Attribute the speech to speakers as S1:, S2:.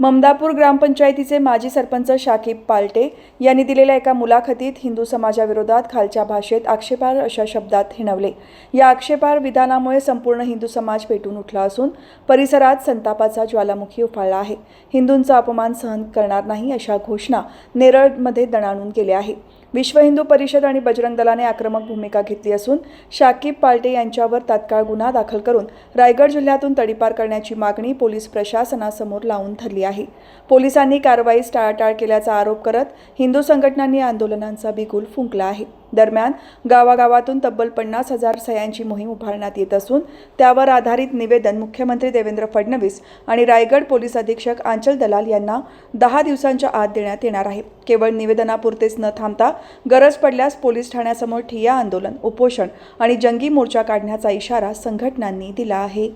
S1: ममदापूर ग्रामपंचायतीचे माजी सरपंच शाकिब पालटे यांनी दिलेल्या एका मुलाखतीत हिंदू समाजाविरोधात खालच्या भाषेत आक्षेपार अशा शब्दात हिणवले. या आक्षेपार विधानामुळे संपूर्ण हिंदू समाज पेटून उठला असून परिसरात संतापाचा ज्वालामुखी उफाळला आहे. हिंदूंचा अपमान सहन करणार नाही अशा घोषणा नेरळमध्ये दणाणून केल्या आहे विश्व हिंदू परिषद आणि बजरंग दलाने आक्रमक भूमिका घेतली असून शाकिब पालटे यांच्यावर तात्काळ गुन्हा दाखल करून रायगड जिल्ह्यातून तडीपार करण्याची मागणी पोलीस प्रशासनासमोर लावून धरली आहे. पोलिसांनी कारवाईस टाळाटाळ केल्याचा आरोप करत हिंदू संघटनांनी आंदोलनांचा बिगुल फुंकला आहे. दरम्यान गावागावातून तब्बल पन्नास हजार सह्यांची मोहीम उभारण्यात येत असून त्यावर आधारित निवेदन मुख्यमंत्री देवेंद्र फडणवीस आणि रायगड पोलीस अधीक्षक आंचल दलाल यांना दहा दिवसांच्या आत देण्यात येणार आहे. केवळ निवेदनापुरतेच न थांबता गरज पडल्यास पोलीस ठाण्यासमोर ठिय्या आंदोलन उपोषण आणि जंगी मोर्चा काढण्याचा इशारा संघटनांनी दिला आहे.